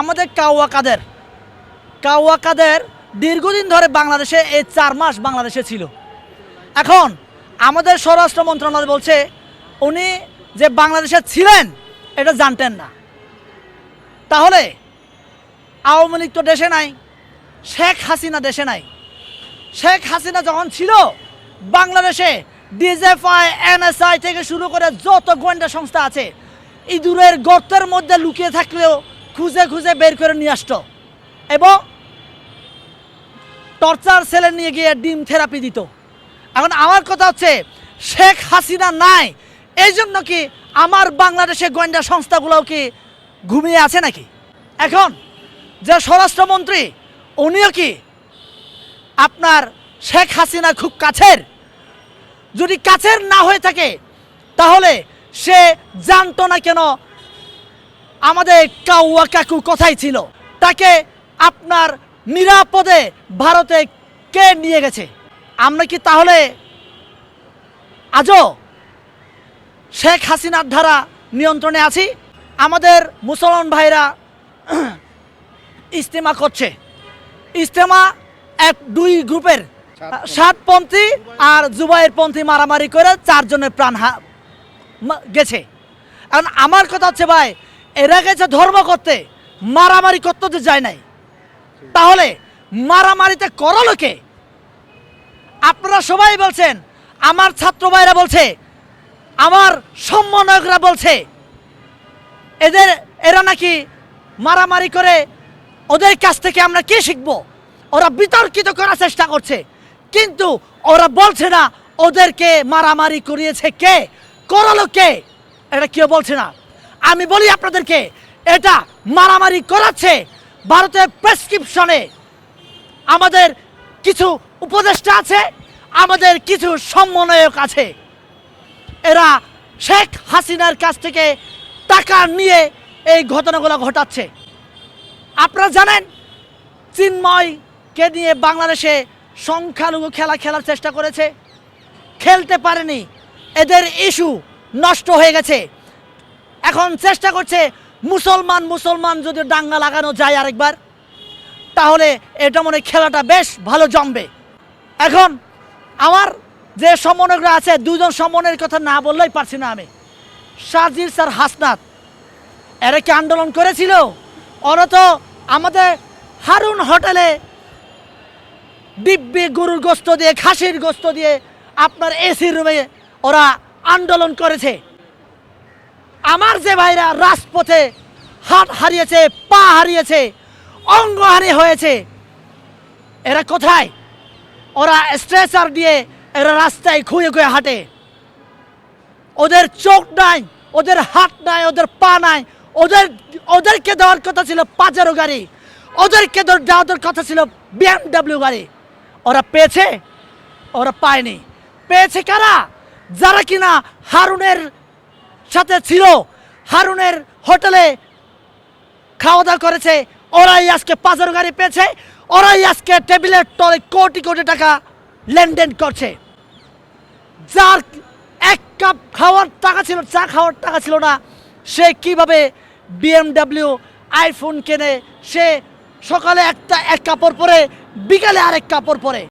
আমাদের কাউয়া কাদের? কাউয়া কাদের দীর্ঘদিন ধরে বাংলাদেশে এই চার মাস বাংলাদেশে ছিল। এখন আমাদের স্বরাষ্ট্র মন্ত্রণালয় বলছে, উনি যে বাংলাদেশে ছিলেন, এটা জানতেন না। তাহলে আওয়ামী লীগ তো দেশে নাই, শেখ হাসিনা দেশে নাই। শেখ হাসিনা যখন ছিল, বাংলাদেশে ডিজেফআই, এনএসআই থেকে শুরু করে যত গোয়েন্দা সংস্থা আছে, ইঁদুরের গর্তের মধ্যে লুকিয়ে থাকলেও খুঁজে খুঁজে বের করে নিয়ে আসতো। এবং টর্চার সেলে নিয়ে গিয়ে ডিম থেরাপি দিত। এখন আমার কথা হচ্ছে, শেখ হাসিনা নাই এই জন্য কি আমার বাংলাদেশের গোয়েন্দা সংস্থাগুলোও কি ঘুমিয়ে আছে নাকি? এখন যে স্বরাষ্ট্রমন্ত্রী, উনিও কি আপনার শেখ হাসিনা খুব কাছের? যদি কাছের না হয়ে থাকে, তাহলে সে জানতো না কেন আমাদের কাউয়া কাকু কথাই ছিল। তাকে আপনার নিরাপদে ভারতে কে নিয়ে গেছে? আমরা কি তাহলে আজও শেখ হাসিনার ধারা নিয়ন্ত্রণে আছি? আমাদের মুসলমান ভাইরা ইস্তেমা করছে। ইস্তেমা এক দুই গ্রুপের সাতপন্থী আর জুবাইয়ের পন্থী মারামারি করে চারজনের প্রাণ গেছে। কারণ আমার কথা হচ্ছে ভাই এরা গেছে ধর্ম করতে, মারামারি করতে তো যায় নাই। তাহলে মারামারিতে করল কে? আপনারা সবাই বলছেন, আমার ছাত্র ভাইরা বলছে, আমার সমন্বয়করা বলছে, এদের, এরা নাকি মারামারি করে, ওদের কাছ থেকে আমরা কি শিখব? ওরা বিতর্কিত করার চেষ্টা করছে, কিন্তু ওরা বলছে না, ওদেরকে মারামারি করিয়েছে কে? করালো কে? এটা কেউ বলছে না। আমি বলি আপনাদেরকে, এটা মারামারি করাচ্ছে ভারতের প্রেসক্রিপশনে আমাদের কিছু উপদেষ্টা আছে, আমাদের কিছু সমন্বয়ক আছে। এরা শেখ হাসিনার কাছ থেকে টাকা নিয়ে এই ঘটনাগুলো ঘটাচ্ছে। আপনারা জানেন চিন্ময়কে নিয়ে বাংলাদেশে সংখ্যালঘু খেলা খেলার চেষ্টা করেছে, খেলতে পারেনি। এদের ইস্যু নষ্ট হয়ে গেছে। এখন চেষ্টা করছে মুসলমান মুসলমান যদি দাঙ্গা লাগানো যায় আরেকবার, তাহলে এটা মনে খেলাটা বেশ ভালো জমবে। এখন আমার যে সমন্বয়করা আছে, দুজন সমন্বয়ের কথা না বললেই পারছি না আমি। সাজির স্যার হাসনাত, এরা কি আন্দোলন করেছিল? ওরা তো আমাদের হারুন হোটেলে দিব্যি গরুর গোস্ত দিয়ে, খাসির গোস্ত দিয়ে আপনার এসি রুমে ওরা আন্দোলন করেছে। আমার যে ভাইরা রাজপথে হাত হারিয়েছে, পা হারিয়েছে অঙ্গহানি হয়েছে, এরা কোথায়? ওরা স্ট্রেচার দিয়ে এরা রাস্তায় খুঁয়ে খুঁয়ে হাঁটে। ওদের চোখ নাই, ওদের হাত নাই, ওদের পা নাই, ওদের, ওদেরকে দেওয়ার কথা ছিল পাজারো গাড়ি, ওদেরকে দেওয়ার কথা ছিল বিএমডাব্লিউ গাড়ি। ওরা পেয়েছে, ওরা পায়নি। পেয়েছে কারা? যারা কিনা হারুনের সাথে ছিল। হারুনের হোটেলে খাওয়া দাওয়া করেছে। ওরাই আজকে পাজারো গাড়ি পেয়েছে। ওরাই আজকে টেবিলের তলে কোটি কোটি টাকা লেনদেন করছে। যার এক কাপ খাওয়ার টাকা ছিল, চা খাওয়ার টাকা ছিল না, সে কীভাবে বিএমডাব্লিউ আইফোন কেনে? সে সকালে একটা, এক কাপড় পরে, বিকালে আরেক কাপড় পরে।